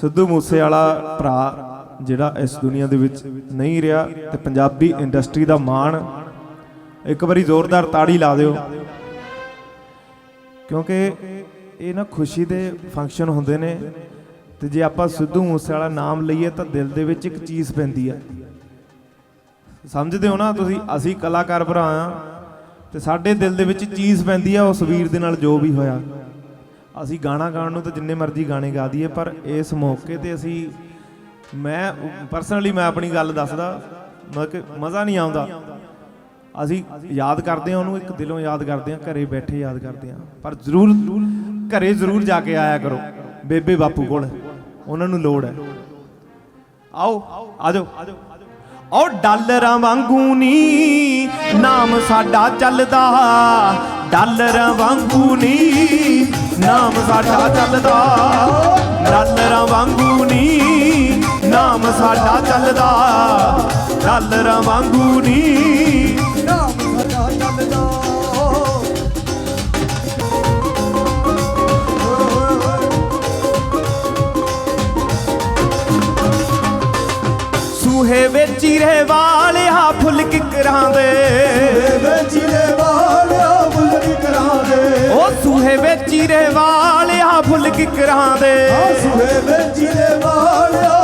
ਸਿੱਧੂ ਮੂਸੇਵਾਲਾ ਭਰਾ ਜਿਹੜਾ ਇਸ ਦੁਨੀਆ ਦੇ ਵਿੱਚ ਨਹੀਂ ਰਿਹਾ ਤੇ ਪੰਜਾਬੀ ਇੰਡਸਟਰੀ ਦਾ ਮਾਣ ਇੱਕ ਵਾਰੀ ਜ਼ੋਰਦਾਰ ਤਾੜੀ ਲਾ ਦਿਓ। ਕਿਉਂਕਿ ਇਹ ਨਾ ਖੁਸ਼ੀ ਦੇ ਫੰਕਸ਼ਨ ਹੁੰਦੇ ਨੇ ਤੇ ਜੇ ਆਪਾਂ ਸਿੱਧੂ ਮੂਸੇਵਾਲਾ ਨਾਮ ਲਈਏ ਤਾਂ ਦਿਲ ਦੇ ਵਿੱਚ ਇੱਕ ਚੀਜ਼ ਪੈਂਦੀ ਆ। ਸਮਝਦੇ ਹੋ ਨਾ ਤੁਸੀਂ? ਅਸੀਂ ਕਲਾਕਾਰ ਭਰਾ ਆ ਤੇ ਸਾਡੇ ਦਿਲ ਦੇ ਵਿੱਚ ਚੀਜ਼ ਪੈਂਦੀ ਆ, ਉਸ ਵੀਰ ਦੇ ਨਾਲ ਜੋ ਵੀ ਹੋਇਆ। ਅਸੀਂ ਗਾਣਾ ਗਾਉਣ ਨੂੰ ਤਾਂ ਜਿੰਨੇ ਮਰਜ਼ੀ ਗਾਣੇ ਗਾ ਦਈਏ, ਪਰ ਇਸ ਮੌਕੇ ਤੇ ਅਸੀਂ, ਮੈਂ ਪਰਸਨਲੀ ਮੈਂ ਆਪਣੀ ਗੱਲ ਦੱਸਦਾ, ਮਤਲਬ ਕਿ ਮਜ਼ਾ ਨਹੀਂ ਆਉਂਦਾ। ਅਸੀਂ ਯਾਦ ਕਰਦੇ ਹਾਂ ਉਹਨੂੰ, ਇੱਕ ਦਿਲੋਂ ਯਾਦ ਕਰਦੇ ਹਾਂ, ਘਰੇ ਬੈਠੇ ਯਾਦ ਕਰਦੇ ਹਾਂ। ਪਰ ਜ਼ਰੂਰ, ਘਰੇ ਜ਼ਰੂਰ ਜਾ ਕੇ ਆਇਆ ਕਰੋ, ਬੇਬੇ ਬਾਪੂ ਕੋਲ। ਉਹਨਾਂ ਨੂੰ ਲੋੜ ਹੈ। ਆਓ ਆਜੋ ਓ ਡਾਲਰਾਂ ਵਾਂਗੂ ਨੀ, ਨਾਮ ਸਾਡਾ ਚੱਲਦਾ। ਡਾਲਰਾਂ ਵਾਂਗੂ ਨੀ ਨਾਮ ਸਾਡਾ ਚੱਲਦਾ। ਡਾਲਰਾਂ ਵਾਂਗੂ ਨੀ ਨਾਮ ਸਾਡਾ ਚੱਲਦਾ। ਡਾਲਰਾਂ ਵਾਂਗੂ ਨੀ ਨਾਮ ਸਾਡਾ ਚੱਲਦਾ। ਸੂਹੇ ਵਿੱਚ ਹੀ ਰਹਿ ਵਾਲਿਆ ਫੁੱਲ ਕਿਕਰਾਂ ਦੇ। ਵਿੱਚ ਦੇ ਵਾਲਿਆ ਸੂਹੇ ਵਿੱਚ ਰਹਿ ਵਾਲਿਆ ਫੁੱਲ ਕਿਕਰਾਂ ਦੇ ਸੁਹੇ ਵਿੱਚ ਦੇ ਵਾਲਿਆ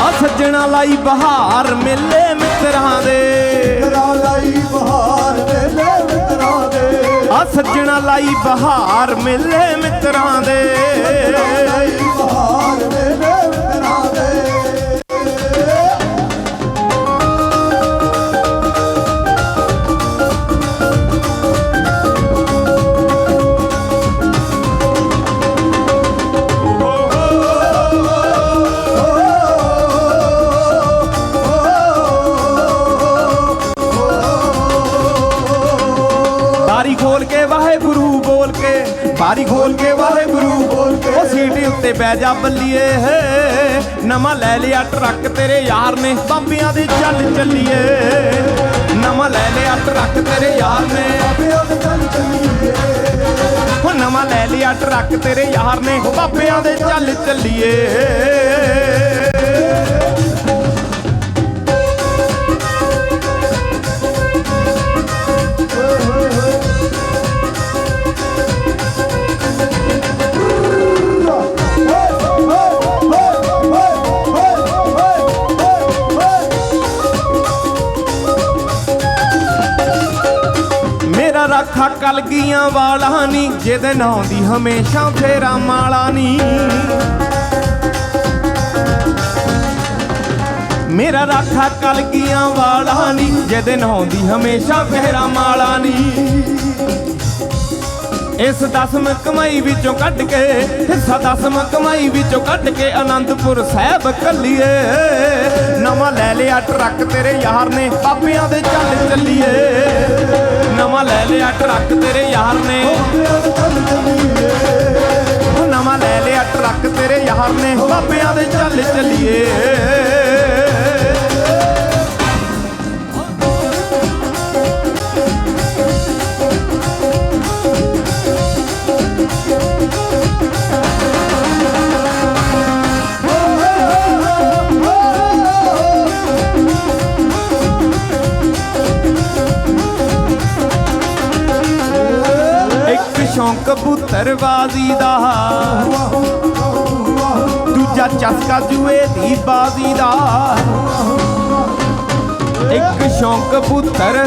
ਆ ਸੱਜਣਾ ਲਾਈ ਬਹਾਰ ਮੇਲੇ ਮਿੱਤਰਾਂ ਦੇ ਕਰਾ ਲਈ ਬਹਾਰ ਵੇਲੇ ਮਿੱਤਰਾਂ ਦੇ ਆ ਸੱਜਣਾ ਲਾਈ ਬਹਾਰ ਮੇਲੇ ਮਿੱਤਰਾਂ ਦੇ ਲਈ ਬਹਾਰ ਵੇਲੇ ਮਿੱਤਰਾਂ ਦੇ ਖੋਲ ਕੇ ਵਾਹਿਗੁਰੂ ਬੋਲ ਕੇ ਬਾਰੀ ਖੋਲ ਕੇ ਵਾਹਿਗੁਰੂ ਬੋਲ ਕੇ। ਉਹ ਸੀਟੀ ਉੱਤੇ ਬਹਿ ਜਾ ਬੱਲੀਏ ਨਵਾਂ ਲੈ ਲਿਆ ਟਰੱਕ ਤੇਰੇ ਯਾਰ ਨੇ ਬੰਬੀਆਂ ਦੇ ਚੱਲ ਚੱਲੀਏ। ਨਵਾਂ ਲੈ ਲਿਆ ਟਰੱਕ ਤੇਰੇ ਯਾਰ ਨੇ। ਪਿਓ ਦੇ ਚੱਲ ਚੱਲੀਏ। ਉਹ ਨਵਾਂ ਲੈ ਲਿਆ ਟਰੱਕ ਤੇਰੇ ਯਾਰ ਨੇ ਬਾਬਿਆਂ ਦੇ ਚੱਲ ਚੱਲੀਏ। ਮੇਰਾ ਕਲਗੀਆਂ ਵਾਲਾ ਨੀ, ਜਿਹਦੇ ਨਾਂ ਦੀ ਹਮੇਸ਼ਾ ਫੇਰਾ ਮਾਲਾ ਨੀ। ਮੇਰਾ ਰਾਖਾ ਕਲਗੀਆਂ ਵਾਲਾ ਨੀ, ਜਿਹਦੇ ਨਾਂ ਦੀ ਹਮੇਸ਼ਾ ਫੇਰਾ ਮਾਲਾ ਨੀ। ਇਸ ਦਸਮ ਕਮਾਈ ਵਿੱਚੋਂ ਕੱਢ ਕੇ, ਹਿੱਸਾ ਦਸਮ ਕਮਾਈ ਵਿੱਚੋਂ ਕੱਢ ਕੇ ਆਨੰਦਪੁਰ ਸਾਹਿਬ ਕੱਲੀਏ। ਨਵਾਂ ਲੈ ਲਿਆ ਟਰੱਕ ਤੇਰੇ ਯਾਰ ਨੇ। ਬਾਬਿਆਂ ਦੇ ਚੱਲ ਚੱਲੀਏ। ਨਵਾਂ ਲੈ ਲਿਆ ਟਰੱਕ ਤੇਰੇ ਯਾਰ ਨੇ। ਪਿਓ ਦੇ ਚੱਲ ਚੱਲੀਏ। ਸ਼ੌਂਕ ਦਾ ਦੂਜਾ ਚਸਕਾ ਜੂਏ ਦੀ ਬਾਜ਼ੀ ਦਾ ਇੱਕ ਸ਼ੌਂਕ ਪੁੱਤਰ,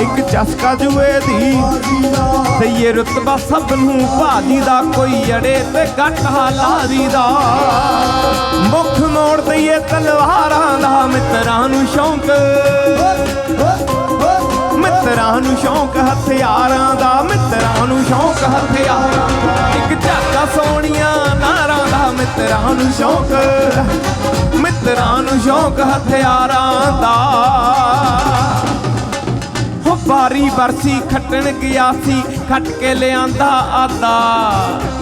ਇੱਕ ਚਸਕਾ ਜੂਏ ਦੀ ਬਾਜੀ ਦਾ ਤੇ ਇਹ ਰਤਬਾ ਸਭ ਨੂੰ ਭਾਜੀ ਦਾ, ਕੋਈ ਅੜੇ ਤੇ ਗੱਟ ਹਾਲਾਦੀ ਦਾ। ਮੁੱਖ ਮੋੜ ਦਈਏ ਤਲਵਾਰਾਂ ਦਾ ਮਿੱਤਰਾਂ ਨੂੰ ਸ਼ੌਂਕ। ਮਿੱਤਰਾਂ ਨੂੰ ਸ਼ੌਂਕ ਹਥਿਆਰਾਂ ਦਾ, ਮਿੱਤਰਾਂ ਨੂੰ ਸ਼ੌਂਕ ਹਥਿਆਰਾਂ। ਦਾ ਇੱਕ ਝਾਕਾ ਸੋਹਣੀਆਂ ਨਾਰਾਂ ਦਾ, ਮਿੱਤਰਾਂ ਨੂੰ ਸ਼ੌਂਕ, ਮਿੱਤਰਾਂ ਨੂੰ ਸ਼ੌਂਕ ਹਥਿਆਰਾਂ ਦਾ। ਹੋ ਬਾਰੀ ਬਰਸੀ ਖੱਟਣ ਗਿਆ ਸੀ, ਖੱਟ ਕੇ ਲਿਆਂਦਾ ਆਦਾ।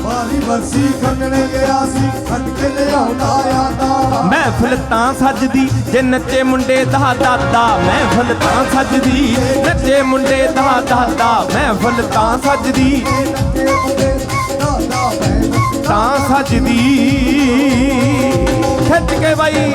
ਮਾਰੀ ਬਰਸੀ ਖੰਡਣ ਗਿਆ ਸੀ ਖੱਟ ਕੇ ਲਿਆਉਂਦਾ ਆਂਦਾ ਮਹਿਫਿਲ ਤਾਂ ਸੱਜਦੀ, ਜੇ ਨੱਚੇ ਮੁੰਡੇ ਦਾ ਦਾਦਾ। ਮਹਿਫਿਲ ਤਾਂ ਸੱਜਦੀ, ਨੱਚੇ ਮੁੰਡੇ ਦਾ ਦਾਦਾ। ਮਹਿਫਿਲ ਤਾਂ ਸੱਜਦੀ ਤਾਂ ਸੱਜਦੀ। ਖਿੱਚ ਕੇ ਬਾਈ।